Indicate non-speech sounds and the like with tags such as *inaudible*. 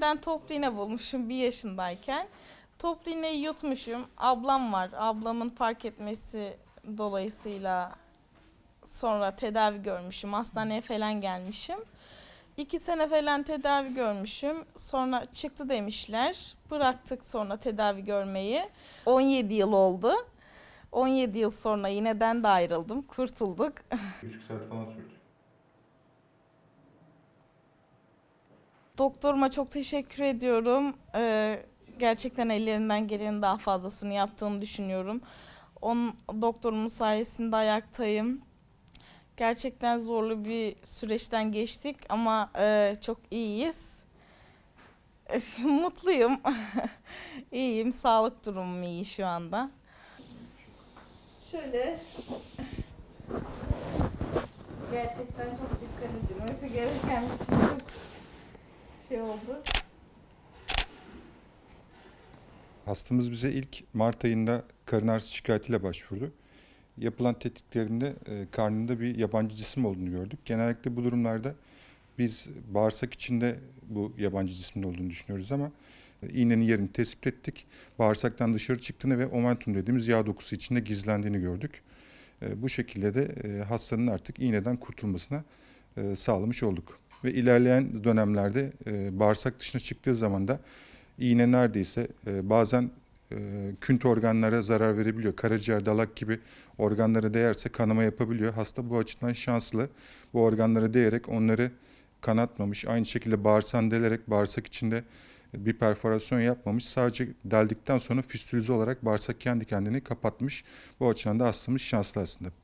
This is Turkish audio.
Ben toplu bulmuşum bir yaşındayken. Toplu yutmuşum. Ablam var. Ablamın fark etmesi dolayısıyla sonra tedavi görmüşüm. Hastaneye falan gelmişim. İki sene falan tedavi görmüşüm. Sonra çıktı demişler. Bıraktık sonra tedavi görmeyi. 17 yıl oldu. 17 yıl sonra yineden de ayrıldım. Kurtulduk. Bir buçuk saat falan sürdü. Doktoruma çok teşekkür ediyorum. Ee, gerçekten ellerinden gelenin daha fazlasını yaptığını düşünüyorum. Onun doktorumun sayesinde ayaktayım. Gerçekten zorlu bir süreçten geçtik ama e, çok iyiyiz. *laughs* Mutluyum. *laughs* İyiyim. Sağlık durumum iyi şu anda. Şöyle gerçekten çok dikkat edilmesi gereken bir şey. Şey oldu. Hastamız bize ilk Mart ayında karın ağrısı şikayetiyle başvurdu. Yapılan tetkiklerinde e, karnında bir yabancı cisim olduğunu gördük. Genellikle bu durumlarda biz bağırsak içinde bu yabancı cismin olduğunu düşünüyoruz ama e, iğnenin yerini tespit ettik. Bağırsaktan dışarı çıktığını ve omentum dediğimiz yağ dokusu içinde gizlendiğini gördük. E, bu şekilde de e, hastanın artık iğneden kurtulmasına sağlamış olduk. Ve ilerleyen dönemlerde e, bağırsak dışına çıktığı zaman da iğne neredeyse e, bazen e, künt organlara zarar verebiliyor. Karaciğer, dalak gibi organlara değerse kanama yapabiliyor. Hasta bu açıdan şanslı. Bu organlara değerek onları kanatmamış. Aynı şekilde bağırsağını delerek bağırsak içinde bir perforasyon yapmamış. Sadece deldikten sonra fistülize olarak bağırsak kendi kendini kapatmış. Bu açıdan da hastamız şanslı aslında.